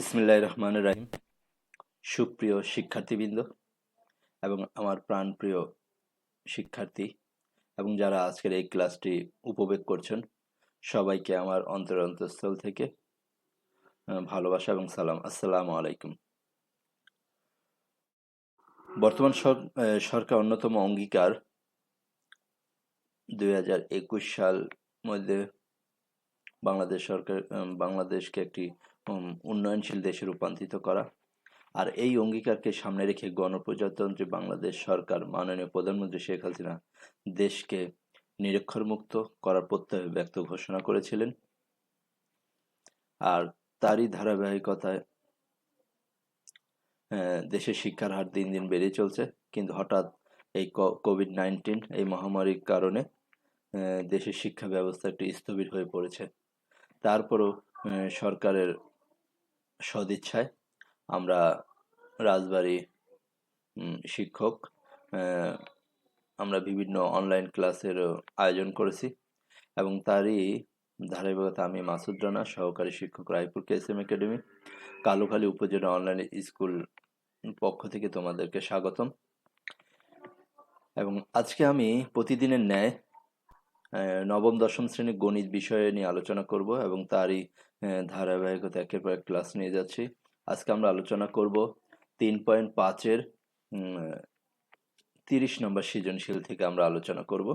ইসমিল্লাহ রহমান রাহিম। সুপ্রিয় শিক্ষার্থীবৃন্দ এবং আমার প্রাণপ্রিয় শিক্ষার্থী এবং যারা আজকের এই ক্লাসটি উপভোগ করছেন, সবাইকে আমার অন্তর অন্তঃস্থল থেকে ভালোবাসা এবং সালাম। আসসালামু আলাইকুম। বর্তমান সরকার অন্যতম অঙ্গীকার দুই হাজার একুশ সাল মধ্যে বাংলাদেশ সরকার বাংলাদেশকে একটি উন্নয়নশীল দেশে রূপান্তরিত করা। আর এই অঙ্গীকারকে সামনে রেখে গণপ্রজাতন্ত্রী বাংলাদেশ সরকার মাননীয় প্রধানমন্ত্রী শেখ হাসিনা দেশকে নিরক্ষরমুক্ত করার প্রত্যয় ব্যক্ত ঘোষণা করেছিলেন। আর তারই ধারাবাহিকতায় দেশের শিক্ষার হার দিন দিন বেড়ে চলছে। কিন্তু হঠাৎ এই কোভিড নাইন্টিন এই মহামারীর কারণে দেশের শিক্ষা ব্যবস্থা একটু স্থবির হয়ে পড়েছে। তারপরও সরকারের সদিচ্ছায় আমরা রাজবাড়ি শিক্ষক আমরা বিভিন্ন অনলাইন ক্লাসের আয়োজন করেছি এবং তারই ধারাবাহিকতা আমি মাসুদ রানা, সহকারী শিক্ষক রায়পুর কেএসএম একাডেমি কালুখালী উপজেলা অনলাইন স্কুল পক্ষ থেকে তোমাদেরকে স্বাগতম। এবং আজকে আমি প্রতিদিনের ন্যায় নবম, দশম শ্রেণির গণিত বিষয়ে নিয়ে আলোচনা করব এবং তারই ধারাবাহিকতা একের পর এক ক্লাস নিয়ে যাচ্ছি। আজকে আমরা আলোচনা করব তিন পয়েন্ট পাঁচের তিরিশ নম্বর সৃজনশীল থেকে আমরা আলোচনা করব।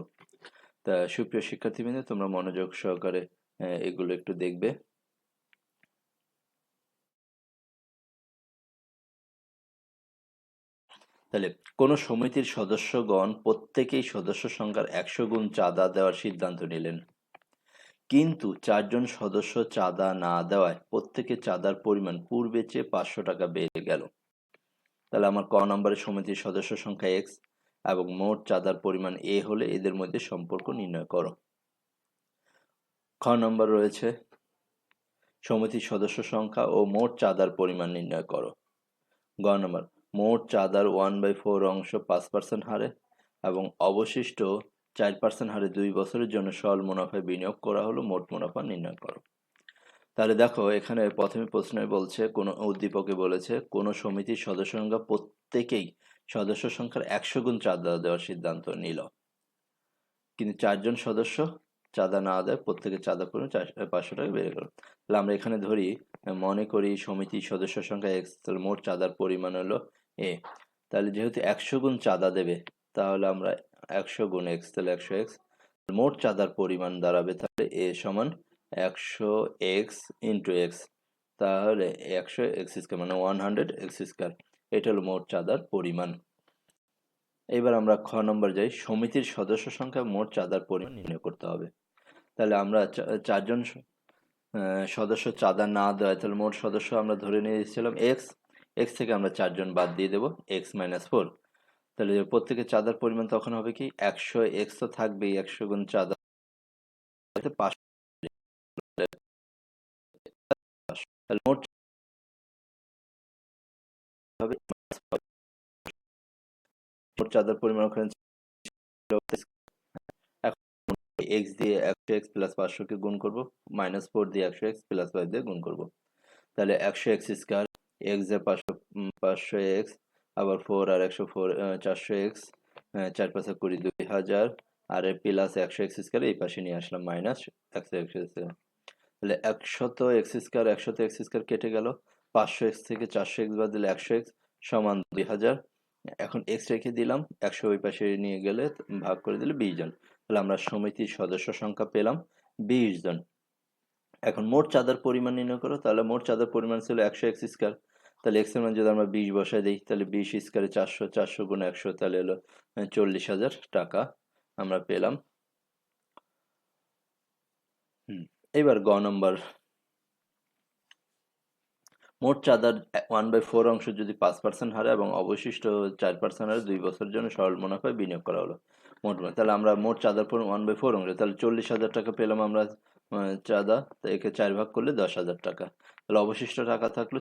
তা সুপ্রিয় শিক্ষার্থীবৃন্দ, তোমরা মনোযোগ সহকারে এগুলো একটু দেখবে। তাহলে কোন সমিতির সদস্যগণ প্রত্যেকেই সদস্য সংখ্যার একশো গুণ চাঁদা দেওয়ার সিদ্ধান্ত নিলেন। কিন্তু চারজন সদস্য চাঁদা না দেওয়ায় প্রত্যেকে চাঁদার পরিমাণ পূর্বে চেয়ে পাঁচশো টাকা বেড়ে গেল। তাহলে আমার ক নম্বরের সমিতির সদস্য সংখ্যা এক্স এবং মোট চাঁদার পরিমাণ এ হলে এদের মধ্যে সম্পর্ক নির্ণয় করো। খ নম্বর রয়েছে, সমিতির সদস্য সংখ্যা ও মোট চাঁদার পরিমাণ নির্ণয় করো। গ নম্বর মোট চাঁদার ওয়ান বাই ফোর অংশ পাঁচ পার্সেন্ট হারে এবং অবশিষ্ট চার পার্সেন্ট হারে দুই বছরের জন্য সরল মুনাফায় বিনিয়োগ করা হলো, মোট মুনাফা নির্ণয় করো। তাহলে দেখো, এখানে প্রথমে প্রশ্নে বলছে, কোন উদ্দীপকে বলেছে, কোন সমিতির সদস্য সংখ্যা প্রত্যেকেই সদস্য সংখ্যার একশো গুণ চাঁদা দেওয়ার সিদ্ধান্ত নিল। কিন্তু চারজন সদস্য চাঁদা না দেয় প্রত্যেকের চাঁদা চারশো পাঁচশো টাকা বেড়ে গেল। তাহলে আমরা এখানে ধরি, মনে করি সমিতির সদস্য সংখ্যা এক্স মোট চাঁদার পরিমাণ হলো এ, তাহলে যেহেতু একশো গুণ চাঁদা দেবে, তাহলে আমরা একশো গুণ এক্স তাহলে একশো এক্স মোট চাঁদার পরিমাণ দাঁড়াবে তাহলে এ সমান একশো এক্স ইন্টু এক্স তাহলে একশো এক্স স্কোয়ার মানে ওয়ান হান্ড্রেড এক্স স্কোয়ার এটা হলো মোট চাঁদার পরিমাণ। এবার আমরা খ নম্বর যাই, সমিতির সদস্য সংখ্যা মোট চাঁদার পরিমাণ নির্ণয় করতে হবে। তাহলে আমরা চারজন সদস্য চাঁদা না দেওয়া তাহলে মোট সদস্য আমরা ধরে নিয়েছিলাম এক্স এক্স থেকে আমরা চারজন বাদ দিয়ে দেবো এক্স মাইনাস ফোর তাহলে প্রত্যেকের চাঁদার পরিমাণ তখন হবে কি? একশো এক্স তো থাকবেই, একশো গুণ চাঁদা। মোট চাঁদার পরিমাণ ওখানে এক্স দিয়ে একশো এক্স প্লাস পাঁচশোকে গুণ করব মাইনাস ফোর দিয়ে একশো এক্স প্লাস ফাইভ দিয়ে গুণ করব। তাহলে একশো এক্স স্কোয়ার এক্স এ পাঁচশো পাঁচশো এক্স আবার ফোর আর একশো ফোর চারশো এক্স চার পাঁচশো কুড়ি দুই হাজার, আর প্লাস একশো এক্স স্কোয়ার এই পাশে নিয়ে আসলাম মাইনাস একশো এক্স স্কোয়ার তাহলে একশত এক্স স্কোয়ার একশত এক্স স্কোয়ার কেটে গেল, পাঁচশো এক্স থেকে চারশো এক্স বাদ দিলে একশো এক্স সমান দুই হাজার। এখন এক্স রেখে দিলাম, একশো ওই পাশে নিয়ে গেলে, ভাগ করে দিলে বিশ জন। তাহলে আমরা সমিতির সদস্য সংখ্যা পেলাম বিশ জন। এখন মোট চাঁদার পরিমাণ নির্ণয় করো, তাহলে মোট চাঁদার পরিমাণ ছিল একশো এক্স স্কোয়ার তাহলে এক্সের মান যদি আমরা বিশ বসায় দিই, তাহলে বিশ স্কোয়ারে চারশো চারশো গুণ একশো, তাহলে হলো চল্লিশ হাজার টাকা আমরা পেলাম। এবার গ নম্বর। মোট চাঁদার ওয়ান বাই ফোর অংশ যদি পাঁচ পার্সেন্ট হারে এবং অবশিষ্ট চার পার্সেন্ট হারে দুই বছরের জন্য সরল মুনাফায় বিনিয়োগ করা হলো। মোট তাহলে আমরা মোট চাঁদার পর ওয়ান বাই ফোর অংশ, তাহলে চল্লিশ হাজার টাকা পেলাম আমরা চাঁদা, তো একে চার ভাগ করলে দশ হাজার টাকা। তাহলে অবশিষ্ট টাকা থাকল